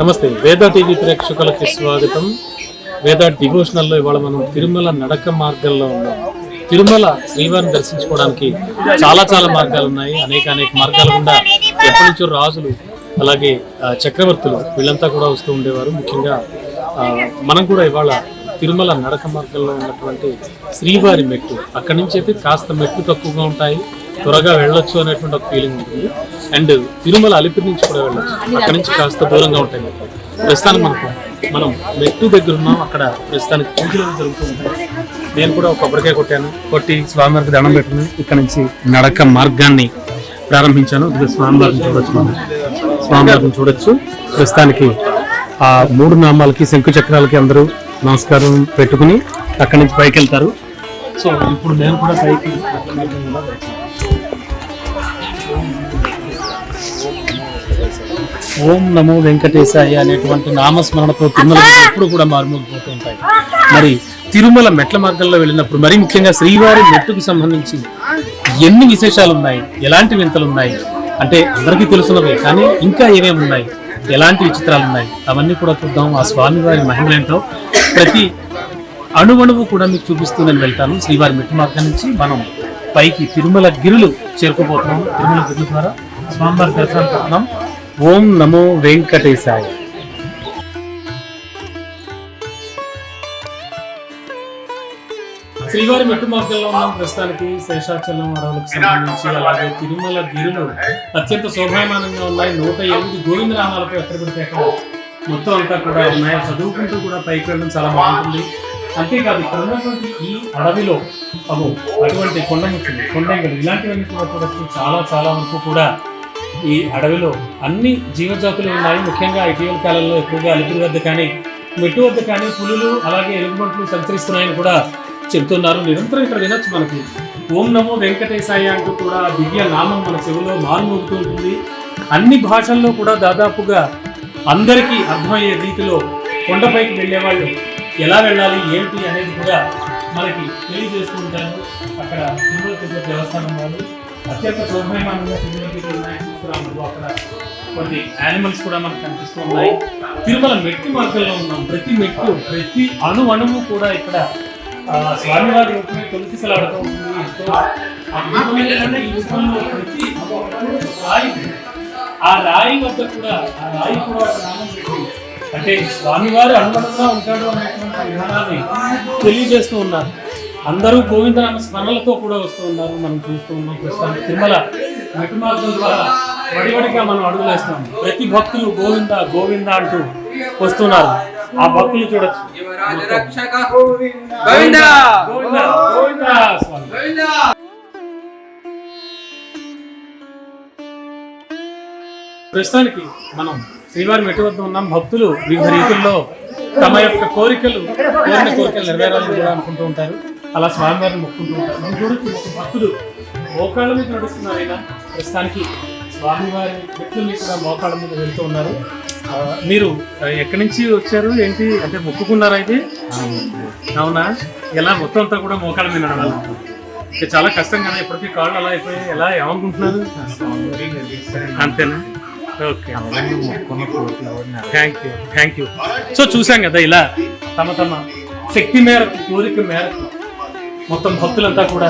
నమస్తే. వేద టీవీ ప్రేక్షకులకి స్వాగతం. వేద డివోషనల్లో ఇవాళ మనం తిరుమల నడక మార్గంలో ఉన్నాం. తిరుమల శ్రీవారిని దర్శించుకోవడానికి చాలా చాలా మార్గాలు ఉన్నాయి. అనేక అనేక మార్గాలు గుండా ఎప్పటి నుంచో రాజులు అలాగే చక్రవర్తులు వీళ్ళంతా కూడా వస్తూ ఉండేవారు. ముఖ్యంగా మనం కూడా ఇవాళ తిరుమల నడక మార్గంలో ఉన్నటువంటి శ్రీవారి మెట్టు అక్కడి నుంచి అయితే కాస్త మెట్లు తక్కువగా ఉంటాయి. త్వరగా వెళ్ళొచ్చు అనేటువంటి ఒక ఫీలింగ్ ఉంటుంది. అండ్ తిరుమల అలిపిరి నుంచి కూడా వెళ్ళొచ్చు. అక్కడ నుంచి కాస్త దూరంగా ఉంటాయి. మెట్లు ప్రస్తుతానికి మనకు మనం మెట్టు దగ్గర ఉన్నాం. అక్కడ ప్రస్తుతానికి పూజలు జరుగుతూ ఉంటాయి. నేను కూడా ఒక కొబ్బరికాయ కొట్టాను. కొట్టి స్వామివారికి దండం పెట్టుకుని ఇక్కడ నుంచి నడక మార్గాన్ని ప్రారంభించాను. స్వామివారిని చూడొచ్చు మనం. స్వామివారిని చూడొచ్చు. ప్రస్తుతానికి ఆ మూడు నామాలకి శంకు చక్రాలకి అందరూ నమస్కారం పెట్టుకుని అక్కడి నుంచి పైకి వెళ్తారు. సో ఇప్పుడు నేను కూడా పైకి ఓం నమో వెంకటేశాయ అనేటువంటి నామస్మరణతో తిరుమల ఎప్పుడు కూడా మారుమోగిపోతూ ఉంటాయి మరి తిరుమల మెట్ల మార్గంలో వెళ్ళినప్పుడు మరి ముఖ్యంగా శ్రీవారి మెట్టుకు సంబంధించి ఎన్ని విశేషాలు ఉన్నాయి ఎలాంటి వింతలు ఉన్నాయి అంటే అందరికీ తెలుసున్నవే కానీ ఇంకా ఏమేమి ఉన్నాయి? ఎలాంటి విచిత్రాలు ఉన్నాయి అవన్నీ కూడా చూద్దాం. ఆ స్వామివారి మహిమలేంటో ప్రతి అణువణువు కూడా మీకు చూపిస్తూ నేను వెళ్తాను. శ్రీవారి మెట్టు మార్గం నుంచి మనం పైకి తిరుమల గిరులు చేరుకోబోతున్నాం. తిరుమల గిరుల ద్వారా స్వామివారి దర్శనం పెడుతున్నాం ఓం నమో వెంకటేశాయ. శ్రీవారి మెట్టు మార్గంలో ఉన్న ప్రస్తుతానికి. శేషాచలం అడవులకు సంబంధించి అలాగే తిరుమల గిరులు అత్యంత శోభాయమానంగా ఉన్నాయి. నూట ఎనిమిది గోవిందనామాలతో ఎక్కడ పెడితే అక్కడ మొత్తం అంతా కూడా ఉన్నాయి. చదువుకుంటూ కూడా పైకి వెళ్ళడం చాలా బాగుంటుంది. అంతేకాదు ఇక్కడ ఉన్నటువంటి ఈ అడవిలో అవు అటువంటి కొండముచ్చులు కొండంగలు ఇలాంటివన్నీ కూడా చూడొచ్చు. చాలా చాలా వరకు కూడా ఈ అడవిలో అన్ని జీవజాతులు ఉన్నాయి. ముఖ్యంగా ఇటీవల కాలంలో ఎక్కువగా అలిపిరి వద్ద కానీ మెట్టు వద్ద కానీ పులులు అలాగే ఎలుగుబంట్లు సంచరిస్తున్నాయని కూడా చెబుతున్నారు. నిరంతరం ఇక్కడ వినొచ్చు మనకి. ఓం నమో వెంకటేశాయ అంటూ కూడా దివ్య నామం మన చెవిలో మారుమోగుతూ ఉంటుంది. అన్ని భాషల్లో కూడా దాదాపుగా అందరికీ అర్థమయ్యే రీతిలో కొండపైకి వెళ్ళే వాళ్ళు ఎలా వెళ్ళాలి ఏంటి అనేది కూడా మనకి తెలియజేస్తూ ఉంటారు. అక్కడ తిరుమల తిరుపతి దేవస్థానం వాళ్ళు. అత్యంత శోభాయమానంగా తిరుమలకి ఉన్నాయి. చూస్తున్నాము అక్కడ కొన్ని యానిమల్స్ కూడా మనకు కనిపిస్తూ ఉన్నాయి. తిరుమల మెట్టు మార్గంలో ఉన్నాం. ప్రతి మెట్టు ప్రతి అణు అణువు కూడా ఇక్కడ స్వామివారి రూపమే తొలికిసలాడుతూ ఉంటుంది. ఎంతో అద్భుతమైనటువంటి ఈ రూపంలో ప్రతి రాయి ఆ రాయి వద్ద కూడా ఆ రాయి కూడా ఒక నామం పెట్టి అంటే స్వామివారు అనుగుణంగా ఉంటాడు అనేటువంటి విధానాన్ని తెలియజేస్తూ ఉన్నారు. అందరూ గోవిందనామ స్మరణలతో కూడా వస్తూ ఉన్నారు. మనం చూస్తూ ఉన్నాం ప్రస్తుతానికి. తిరుమల మెట్టు మార్గం ద్వారా వడివడిగా మనం అడుగులేస్తాం. ప్రతి భక్తులు గోవింద గోవింద అంటూ వస్తున్నారు. ఆ భక్తులు చూడొచ్చు. గోవింద గోవింద గోవింద. ప్రస్తుతానికి మనం శ్రీవారి మెట్టు వద్ద ఉన్నాం. భక్తులు వివిధ రీతుల్లో తమ యొక్క కోరికలు కోరిన కోరికలు నెరవేరాలని కూడా అనుకుంటూ ఉంటారు. అలా స్వామివారిని మొక్కుంటూ ఉంటారు. మనం చూడొచ్చు భక్తులు మోకాళ్ళ మీద నడుస్తున్నారు ఆయన. ప్రస్తుతానికి స్వామివారి మెట్లు మీద కూడా మోకాళ్ళ మీద వెళ్తూ ఉన్నారు. మీరు ఎక్కడి నుంచి వచ్చారు? ఏంటి? అంటే మొక్కుకున్నారా అయితే అవునా? ఎలా మొత్తం అంతా కూడా మోకాళ్ళ మీద నడవాలి? చాలా కష్టం కదా ఇప్పటికీ కాళ్ళు అలా అయిపోయి ఎలా ఏమనుకుంటున్నారు? అంతేనా? Okay. Thank you. Thank you. So చూసాం కదా ఇలా తమ తమ శక్తి మేరకు కోరిక మేరకు మొత్తం భక్తులంతా కూడా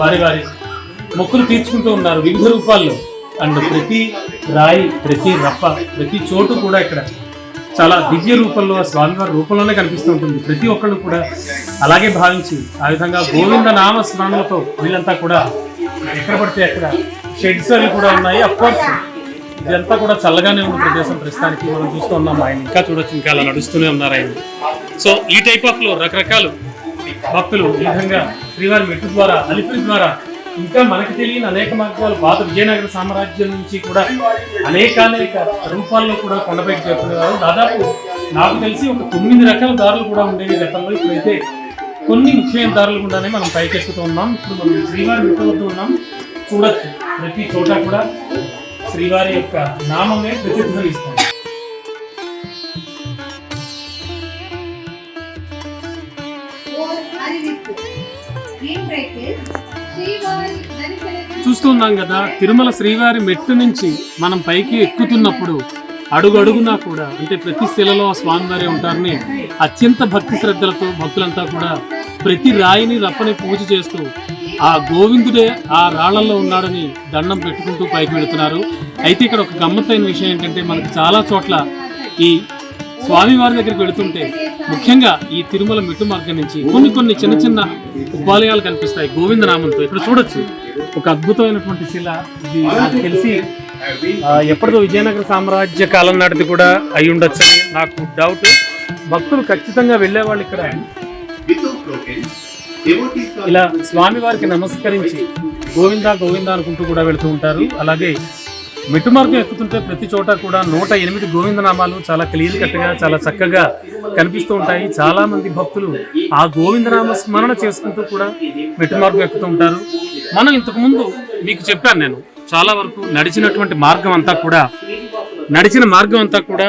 వారి వారి మొక్కులు తీర్చుకుంటూ ఉన్నారు వివిధ రూపాల్లో. అండ్ ప్రతి రాయి ప్రతి రప్ప ప్రతి చోటు కూడా ఇక్కడ చాలా దివ్య రూపంలో స్వామివారి రూపంలోనే కనిపిస్తూ ఉంటుంది. ప్రతి ఒక్కళ్ళు కూడా అలాగే భావించి ఆ విధంగా గోవింద నామ స్మరణలతో వీళ్ళంతా కూడా ఎక్కడ పడితే అక్కడ షెడ్స్ అవి కూడా ఉన్నాయి. అఫ్ కోర్స్ ఇదంతా కూడా చల్లగానే ఉన్న ప్రదేశం ప్రస్తుతానికి మనం చూస్తూ ఉన్నాం. ఆయన ఇంకా చూడొచ్చు ఇంకా అలా నడుస్తూనే ఉన్నారు ఆయన. సో ఈ టైప్ ఆఫ్లో రకరకాలు భక్తులు ఈ విధంగా శ్రీవారి మెట్టు ద్వారా అలిపిరి ద్వారా ఇంకా మనకు తెలియని అనేక మార్గాలు పాత విజయనగర సామ్రాజ్యం నుంచి కూడా అనేకానేక రూపాల్లో కూడా కొండపైకి చేరుకునేవారు. దాదాపు నాకు తెలిసి ఒక తొమ్మిది రకాల దారులు కూడా ఉండేవి గతంలో. ఇప్పుడైతే కొన్ని ముఖ్యమైన దారులు గుండానే మనం పైకెక్కుతూ ఉన్నాం. ఇప్పుడు మనం శ్రీవారి మెట్టు వద్ద ఉన్నాం. చూడచ్చు. ప్రతి చోట కూడా శ్రీవారి యొక్క నామమే ప్రతిధ్వనిస్తాం చూస్తున్నాం కదా తిరుమల శ్రీవారి మెట్టు నుంచి మనం పైకి ఎక్కుతున్నప్పుడు అడుగు అడుగునా కూడా అంటే ప్రతి శిలలో ఆ స్వామివారి ఉంటారని అత్యంత భక్తి శ్రద్ధలతో భక్తులంతా కూడా ప్రతి రాయిని రప్పని పూజ చేస్తూ ఆ గోవిందుడే ఆ రాళ్ళలో ఉన్నాడని దండం పెట్టుకుంటూ పైకి వెళుతున్నారు. అయితే ఇక్కడ ఒక గమ్మత్తైన విషయం ఏంటంటే మనకు చాలా చోట్ల ఈ స్వామివారి దగ్గరికి వెళుతుంటే ముఖ్యంగా ఈ తిరుమల మెట్టు మార్గం నుంచి కొన్ని కొన్ని చిన్న చిన్న ఉపాలయాలు కనిపిస్తాయి గోవిందనామంతో. ఇక్కడ చూడొచ్చు. ఒక అద్భుతమైనటువంటి శిల. ఇది నాకు తెలిసి ఎప్పటిదో విజయనగర సామ్రాజ్య కాలం నాటిది కూడా అయి ఉండొచ్చని నాకు డౌట్ భక్తులు ఖచ్చితంగా వెళ్ళే వాళ్ళు ఇక్కడ. ఇలా స్వామివారికి నమస్కరించి గోవిందా గోవిందా అనుకుంటూ కూడా వెళుతూ ఉంటారు. అలాగే మెట్టు మార్గం ఎక్కుతుంటే ప్రతి చోట కూడా నూట ఎనిమిది గోవిందనామాలు చాలా క్లియర్ కట్గా చాలా చక్కగా కనిపిస్తూ ఉంటాయి. చాలా మంది భక్తులు ఆ గోవిందనామ స్మరణ చేసుకుంటూ కూడా మెట్టు మార్గం ఎక్కుతూ ఉంటారు. మనం ఇంతకుముందు మీకు చెప్పాను నేను చాలా వరకు నడిచినటువంటి మార్గం అంతా కూడా నడిచిన మార్గం అంతా కూడా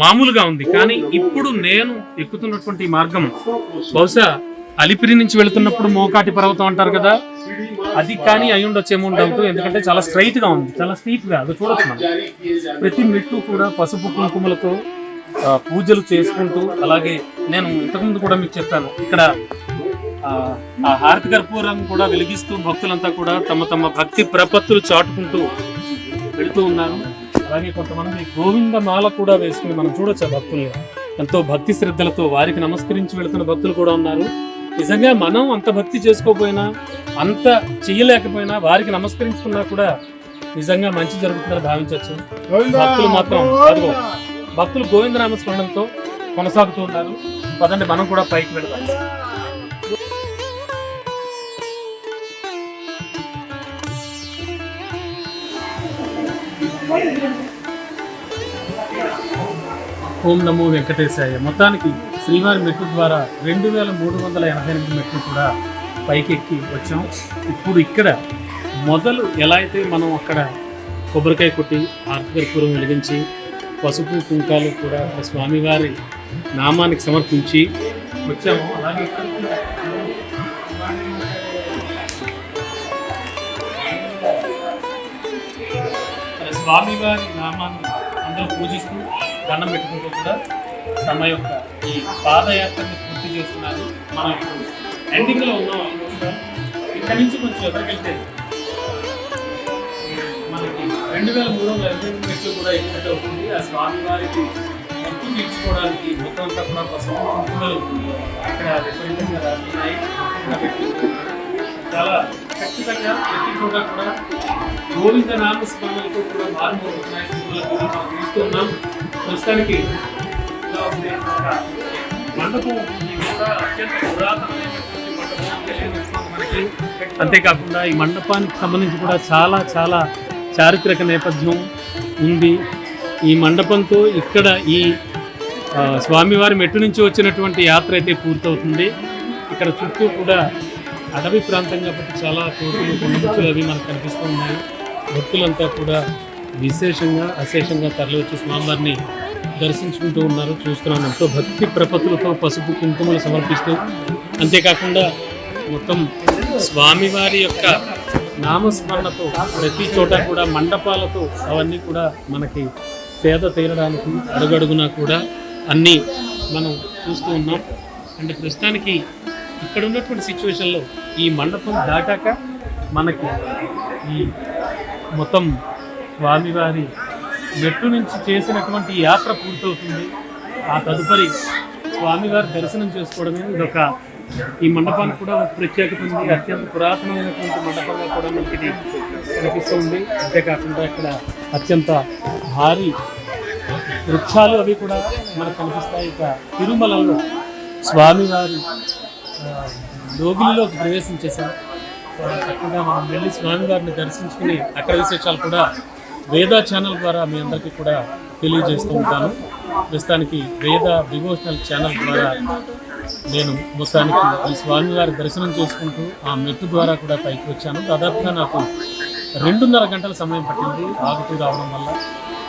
మామూలుగా ఉంది. కానీ ఇప్పుడు నేను ఎక్కుతున్నటువంటి మార్గం బహుశా అలిపిరి నుంచి వెళుతున్నప్పుడు మోకాటి పర్వతం అంటారు కదా అది కానీ అయి ఉండొచ్చేమో డౌట్ ఎందుకంటే చాలా స్ట్రైట్గా ఉంది చాలా స్ట్రీట్గా అది చూడొచ్చు మనం. ప్రతి మెట్టు కూడా పసుపు కుంకుమలతో పూజలు చేసుకుంటూ అలాగే నేను ఇంతకుముందు కూడా మీకు చెప్పాను ఇక్కడ ఆ, హారతి కర్పూరం కూడా వెలిగిస్తూ భక్తులంతా కూడా తమ తమ భక్తి ప్రపత్తులు చాటుకుంటూ వెళుతూ ఉన్నారు. అలాగే కొంతమంది గోవింద మాల కూడా వేసుకుని మనం చూడొచ్చు ఆ భక్తుల్ని. ఎంతో భక్తి శ్రద్ధలతో వారికి నమస్కరించి వెళుతున్న భక్తులు కూడా ఉన్నారు. నిజంగా మనం అంత భక్తి చేసుకోకపోయినా అంత చేయలేకపోయినా వారికి నమస్కరించుకున్నా కూడా నిజంగా మంచి జరుగుతుందని భావించవచ్చు. భక్తులు మాత్రం అదిగో భక్తులు గోవిందనామ స్మరణంతో కొనసాగుతూ ఉన్నారు. పదండి మనం కూడా పైకి వెళదాం. ఓం నమో వెంకటేశాయ. మొత్తానికి శ్రీవారి మెట్టు ద్వారా రెండు వేల మూడు వందల ఎనభై ఎనిమిది మెట్లు కూడా పైకెక్కి వచ్చాం. ఇప్పుడు ఇక్కడ మొదలు ఎలా అయితే మనం అక్కడ కొబ్బరికాయ కొట్టి ఆత్మకర్పూరం వెలిగించి పసుపు కుంకాలు కూడా స్వామివారి నామానికి సమర్పించి వచ్చాము. అలాగే స్వామివారి నామాన్ని అందరూ పూజిస్తూ దండం పెట్టుకుంటూ కూడా తమ యొక్క ఈ పాదయాత్రని పూర్తి చేస్తున్నారు. మనం ఇప్పుడు ఎండింగ్లో ఉన్నాం almost. ఇక్కడి నుంచి కొంచెం ఎదురుకెళ్తే మనకి రెండు వేల మూడు వందల ఎనభై ఎనిమిది మెట్లు కూడా ఎక్కినట్టు అవుతుంది. ఆ స్వామి వారికి మొక్కు తీర్చుకోవడానికి మొత్తం అంతా కూడా పసుపు కుంకుమలు ఇక్కడ విపరీతంగా రాస్తున్నాయి. చాలా ఖచ్చితంగా ప్రతి చోట కూడా గోవింద నామ స్మరణలతో కూడా మారుమోగుతున్నాయి. తిరుమల కూడా మనం చూస్తున్నాం ప్రస్తుతానికి మండపం కూడా అత్యంత పురాతనమైనటువంటి మండపం. అంతేకాకుండా ఈ మండపానికి సంబంధించి కూడా చాలా చాలా చారిత్రక నేపథ్యం ఉంది. ఈ మండపంతో ఇక్కడ ఈ స్వామివారి మెట్టు నుంచి వచ్చినటువంటి యాత్ర అయితే పూర్తవుతుంది. ఇక్కడ చుట్టూ కూడా అడవి ప్రాంతం కాబట్టి చాలా కోతులు కొండముచ్చులు అవి మనకు కనిపిస్తూ ఉన్నాయి. భక్తులంతా కూడా విశేషంగా అశేషంగా తరలివచ్చి స్వామివారిని దర్శించుకుంటూ ఉన్నారు చూస్తున్నాను. ఎంతో భక్తి ప్రపత్తులతో పసుపు కుంకుమలు సమర్పిస్తూ అంతేకాకుండా మొత్తం స్వామివారి యొక్క నామస్మరణతో ప్రతి చోట కూడా మండపాలతో అవన్నీ కూడా మనకి పేద తీరడానికి అడుగడుగునా కూడా అన్నీ మనం చూస్తూ ఉన్నాం. అంటే ప్రస్తుతానికి ఇక్కడ ఉన్నటువంటి సిచ్యువేషన్లో ఈ మండపం దాటాక మనకి ఈ మొత్తం స్వామివారి మెట్టు నుంచి చేసినటువంటి యాత్ర పూర్తవుతుంది. ఆ తదుపరి స్వామివారి దర్శనం చేసుకోవడమే ఇదొక ఈ మండపానికి కూడా ఒక ప్రత్యేకత ఉంది అత్యంత పురాతనమైనటువంటి మండపంగా కూడా మనకి ఇది కనిపిస్తుంది అంతేకాకుండా ఇక్కడ అత్యంత భారీ వృక్షాలు అవి కూడా మనకు కనిపిస్తాయి. ఇక తిరుమలలో స్వామివారి లోగిలిలోకి ప్రవేశించేశాం చాలా చక్కగా మనం వెళ్ళి స్వామివారిని దర్శించుకుని అక్కడ విశేషాలు కూడా వేద ఛానల్ ద్వారా మీ అందరికీ కూడా తెలియజేస్తూ ఉంటాను. ప్రస్తుతానికి వేద డివోషనల్ ఛానల్ ద్వారా నేను మొత్తానికి ఈ స్వామివారి దర్శనం చేసుకుంటూ ఆ మెట్టు ద్వారా కూడా పైకి వచ్చాను. దాదాపుగా నాకు రెండున్నర గంటల సమయం పట్టింది ఆగుతూ రావడం వల్ల.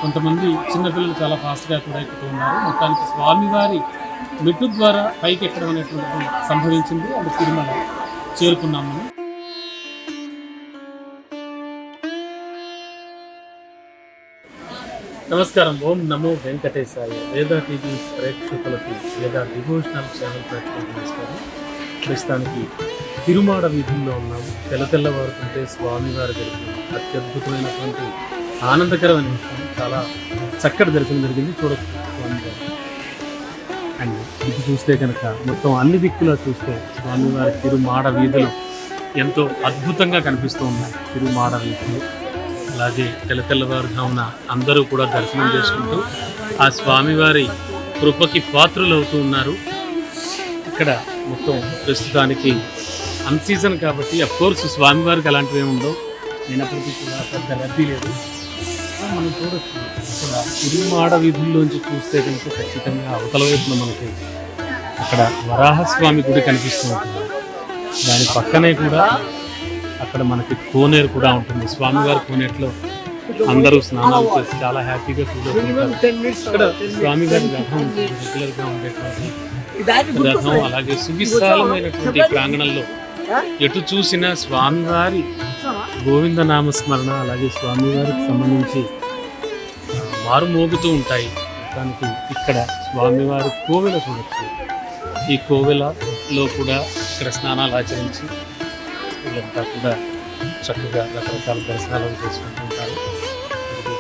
కొంతమంది చిన్నపిల్లలు చాలా ఫాస్ట్గా కూడా ఎక్కుతూ ఉన్నారు. మొత్తానికి స్వామివారి మెట్టు ద్వారా పైకి ఎక్కడం అనేటువంటిది సంభవించింది. అది తిరుమల చేరుకున్నాము. నమస్కారం. ఓం నమో వెంకటేశాయ. వేదా టీవీ ప్రేక్షకులకు లేదా డివోషనల్ ఛానల్ ప్రేక్షకులకు నమస్కారం. ప్రస్తుతానికి తిరుమాడ వీధుల్లో ఉన్నాము తెల్ల తెల్లవారుతుంటే స్వామివారి దర్శనం అత్యద్భుతమైనటువంటి ఆనందకరమైన విషయం. చాలా చక్కటి దర్శనం జరిగింది. చూడొచ్చు స్వామివారి. అండ్ ఇది చూస్తే కనుక మొత్తం అన్ని దిక్కులా చూస్తే స్వామివారి తిరుమాడ వీధులు ఎంతో అద్భుతంగా కనిపిస్తూ ఉన్నాయి. తిరుమాడ వీధులు. అలాగే తెల్ల తెల్లవారుజామున అందరూ కూడా దర్శనం చేసుకుంటూ ఆ స్వామివారి కృపకి పాత్రులు అవుతూ ఉన్నారు. ఇక్కడ మొత్తం ప్రస్తుతానికి అన్ సీజన్ కాబట్టి అఫ్ కోర్స్ స్వామివారికి అలాంటివి ఏమి ఉండవు. అయినప్పటికీ కూడా పెద్ద రద్దీ లేదు. మనం చూడొచ్చు ఇక్కడ తిరుమాడ వీధుల్లోంచి చూస్తే కనుక ఖచ్చితంగా అవతల వైపున మనకి అక్కడ వరాహస్వామి గుడి కనిపిస్తూ ఉంటుంది. దాని పక్కనే కూడా అక్కడ మనకి కోనేరు కూడా ఉంటుంది. స్వామివారి కోనేరులో అందరూ స్నానాలు చేసి చాలా హ్యాపీగా ఫీల్ అవుతుంటారు. ఇక్కడ స్వామివారి రథం ఉంటుంది రెగ్యులర్గా ఉండేటువంటి రథం అలాగే సువిశాలమైనటువంటి ప్రాంగణంలో ఎటు చూసినా స్వామివారి గోవింద నామస్మరణ అలాగే స్వామివారికి సంబంధించి ఆ, మారుమోగుతూ ఉంటాయి. దానికి ఇక్కడ స్వామివారి కోవెల చూడొచ్చు. ఈ కోవెలలో కూడా ఇక్కడ స్నానాలు ఆచరించి వీళ్ళంతా కూడా చక్కగా రకరకాల దర్శనాలు చేసుకుంటూ ఉంటారు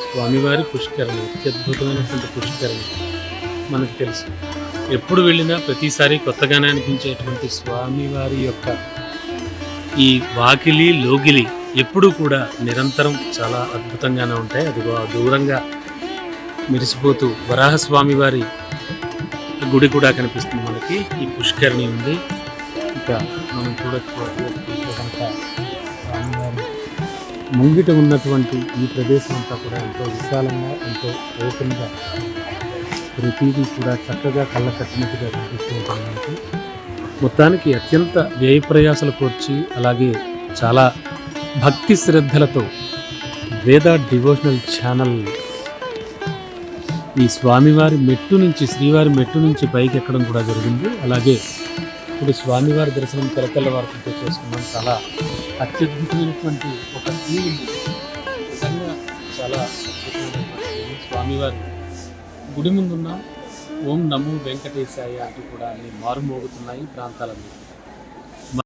స్వామివారి పుష్కరణి అత్యద్భుతమైనటువంటి పుష్కరణి మనకు తెలుసు. ఎప్పుడు వెళ్ళినా ప్రతిసారి కొత్తగానే అనిపించేటువంటి స్వామివారి యొక్క ఈ వాకిలి లోగిలి ఎప్పుడూ కూడా నిరంతరం చాలా అద్భుతంగానే ఉంటాయి. అదిగో ఆ దూరంగా మెరిసిపోతూ వరాహస్వామి వారి గుడి కూడా కనిపిస్తుంది మనకి. ఈ పుష్కరిణి ఉంది. ఇంకా మనం చూడొచ్చు కనుక ముంగిట ఉన్నటువంటి ఈ ప్రదేశం అంతా కూడా ఎంతో విశాలంగా ఎంతో ఓపెన్గా ప్రతిదీ కూడా చక్కగా కళ్ళ కట్టినట్టుగా కనిపిస్తూ ఉంటుంది మొత్తానికి అత్యంత వ్యయ ప్రయాసలు కోర్చి అలాగే చాలా భక్తి శ్రద్ధలతో వేద డివోషనల్ ఛానల్ ఈ స్వామివారి మెట్టు నుంచి శ్రీవారి మెట్టు నుంచి పైకి ఎక్కడం కూడా జరిగింది. అలాగే ఇప్పుడు స్వామివారి దర్శనం తెలతెల్ల వారితో చేసుకున్నాం. చాలా అత్యద్భుతమైనటువంటి ఒక ఫీలింగ్ నిజంగా చాలా అద్భుతమైనటువంటి స్వామివారి గుడి ముందున్న. ఓం నమో వెంకటేశాయ అంటూ కూడా అన్ని మారుమోగుతున్నాయి ప్రాంతాలన్నీ.